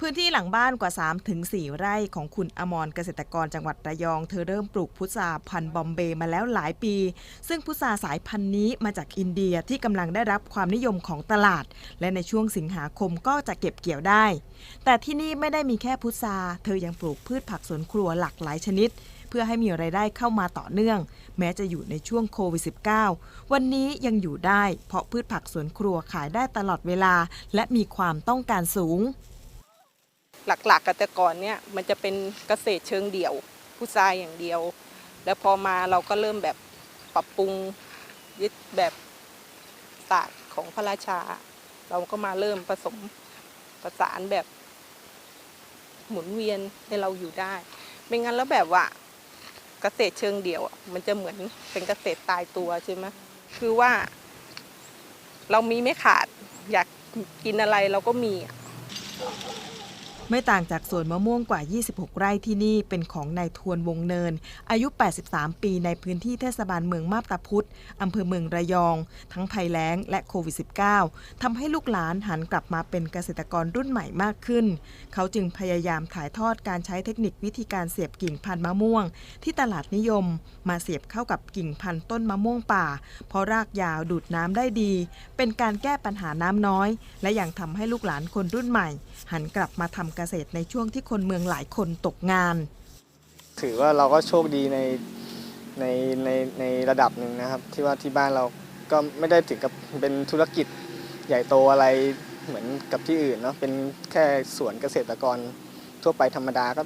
พื้นที่หลังบ้านกว่า 3-4 ไร่ของคุณอมรเกษตรกรจังหวัดระยอง เธอเริ่มปลูกพุทราพันธุ์บอมเบย์มาแล้วหลายปี ซึ่งพุทราสายพันธุ์นี้มาจากอินเดียที่กำลังได้รับความนิยมของตลาด และในช่วงสิงหาคมก็จะเก็บเกี่ยวได้ แต่ที่นี่ไม่ได้มีแค่พุทราเธอยังปลูกพืชผักสวนครัวหลากหลายชนิด เพื่อให้มีไรายได้เข้ามาต่อเนื่อง แม้จะอยู่ในช่วงโควิด -19 วันนี้ยังอยู่ได้ เพราะพืชผักสวนครัวขายได้ตลอดเวลา และมีความต้องการสูง หลักๆกแต่ก่อนเนี่ยมันจะเป็นเกษตรเชิงเดี่ยว ผู้ชายอย่างเดียว แล้วพอมาเราก็เริ่มแบบปรับปรุงยึดแบบศาสตร์ของพระราชา เราก็มาเริ่มผสมประสานแบบหมุนเวียนให้เราอยู่ได้ ไม่งั้นแล้วแบบว่าเกษตรเชิงเดี่ยว มันจะเหมือนเป็นเกษตรตายตัวใช่ไหมคือว่า เรามีไม่ขาดอยากกินอะไรเราก็มีอะ ไม่ต่างจากสวนมะม่วงกว่า 26 ไร่ที่นี่เป็นของนายทวนวงเนิน อายุ 83 ปีในพื้นที่เทศบาลเมืองมาบตาพุธอำเภอเมืองระยอง ทั้งภัยแล้งและโควิด -19 ทำให้ลูกหลานหันกลับมาเป็นเกษตรกรรุ่นใหม่มากขึ้น เขาจึงพยายามถ่ายทอดการใช้เทคนิควิธีการเสียบกิ่งพันธุ์มะม่วง ที่ตลาดนิยม มาเสียบเข้ากับกิ่งพันธุ์ต้นมะม่วงป่า เพราะรากยาวดูดน้ำได้ดี เป็นการแก้ปัญหาน้ำน้อย และยังทำให้ลูกหลานคนรุ่นใหม่ หันกลับมาทำเกษตรในช่วงที่คนเมืองหลายคนตกงาน ถือว่าเราก็โชคดีในในในในระดับหนึ่งนะครับ ที่ว่าที่บ้านเราก็ไม่ได้ถึงกับเป็นธุรกิจใหญ่โตอะไรเหมือนกับที่อื่นเนาะเป็นแค่สวนเกษตรกรทั่วไปธรรมดาก็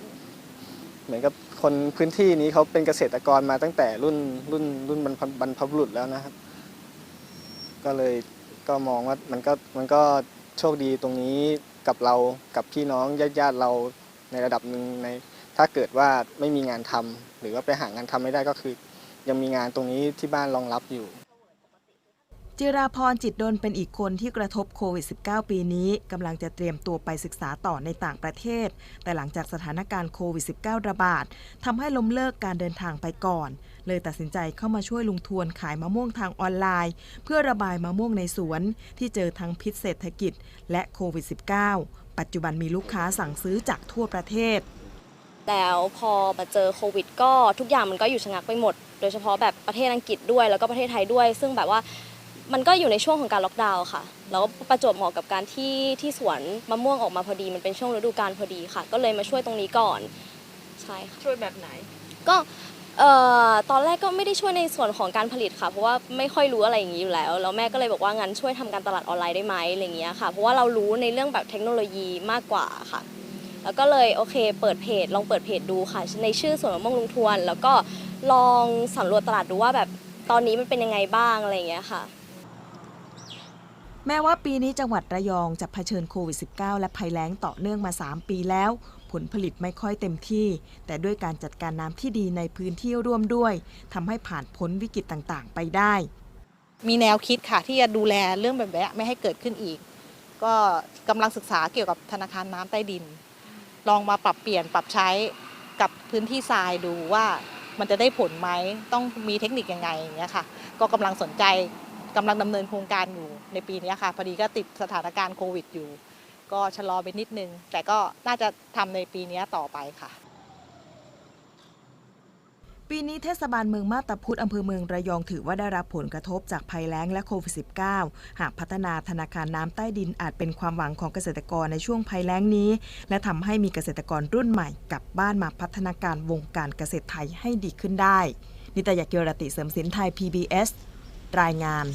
เหมือนกับคนพื้นที่นี้เขาเป็นเกษตรกรมาตั้งแต่รุ่นรุ่นรุ่นบรรพบรรพบุรุษแล้วนะครับ ก็เลยก็มองว่ามันก็มันก็โชคดีตรงนี้ กับเรากับพี่น้องญาติญาติเราในระดับหนึ่งใน ถ้าเกิดว่าไม่มีงานทำหรือว่าไปหางานทำไม่ได้ก็คือ ยังมีงานตรงนี้ที่บ้านรองรับอยู่ จิราพรจิตดนเป็นอีกคนที่กระทบโควิด -19 ปีนี้กำลังจะเตรียมตัวไปศึกษาต่อในต่างประเทศ แต่หลังจากสถานการณ์โควิด -19 ระบาดทำให้ล้มเลิกการเดินทางไปก่อน เลยตัดสินใจเข้ามาช่วยลุงทวนขายมะม่วงทางออนไลน์ เพื่อระบายมะม่วงในสวน ที่เจอทั้งพิษเศรษฐกิจ และโควิด -19 ปัจจุบันมีลูกค้าสั่งซื้อจากทั่วประเทศ แล้วพอมาเจอโควิด ก็ทุกอย่างมันก็อยู่ชะงักไปหมด โดยเฉพาะแบบประเทศอังกฤษด้วยแล้วก็ประเทศไทยด้วย ซึ่งแบบว่า มันก็อยู่ในช่วงของการล็อกดาวน์ค่ะ แล้วก็ประจวบเหมาะกับการที่ที่สวนมะม่วงออกมาพอดี มันเป็นช่วงฤดูกาลพอดีค่ะ ก็เลยมาช่วยตรงนี้ก่อน ใช่ค่ะ ช่วยแบบไหน ก็เอ่อตอนแรกก็ไม่ได้ช่วยในส่วนของการผลิตค่ะ เพราะว่าไม่ค่อยรู้อะไรอย่างนี้อยู่แล้ว แล้วแม่ก็เลยบอกว่างั้นช่วยทำการตลาดออนไลน์ได้ไหมอะไรอย่างเงี้ยค่ะ เพราะว่าเรารู้ในเรื่องแบบเทคโนโลยีมากกว่าค่ะ แล้วก็เลยโอเค เปิดเพจลองเปิดเพจดูค่ะ ในชื่อสวนมะม่วงลุงทวน แล้วก็ลองสำรวจตลาดดูว่าแบบตอนนี้มันเป็นยังไงบ้างอะไรอย่างเงี้ยค่ะ แม้ว่าปีนี้จังหวัดระยองจะเผชิญโควิด -19 และภัยแล้งต่อเนื่องมา 3 ปีแล้ว ผลผลิตไม่ค่อยเต็มที่ แต่ด้วยการจัดการน้ำที่ดีในพื้นที่ร่วมด้วยทำให้ผ่านพ้นวิกฤตต่างๆ ไปได้ มีแนวคิดค่ะที่จะดูแลเรื่องแบบนี้ไม่ให้เกิดขึ้นอีก ก็กำลังศึกษาเกี่ยวกับธนาคารน้ำใต้ดิน ลองมาปรับเปลี่ยนปรับใช้กับพื้นที่ทรายดูว่ามันจะได้ผลไหมต้องมีเทคนิคยังไงอย่างเงี้ยค่ะ ก็กำลังสนใจ กำลังดำเนินโครงการอยู่ในปีนี้ค่ะพอดีก็ติดสถานการณ์โควิดอยู่ ก็ชะลอไปนิดนึง แต่ก็น่าจะทำในปีนี้ต่อไปค่ะ ปีนี้เทศบาลเมืองมาตาพุธอำเภอเมืองระยองถือว่าได้รับผลกระทบจากภัยแล้งและโควิด -19 หากพัฒนาธนาคารน้ำใต้ดินอาจเป็นความหวังของเกษตรกรในช่วงภัยแล้งนี้ และทำให้มีเกษตรกรรุ่นใหม่กลับบ้านมาพัฒนาการวงการเกษตรไทยให้ดีขึ้นได้ นิตยาเกียรติเสริมสินไทย PBS รายงาน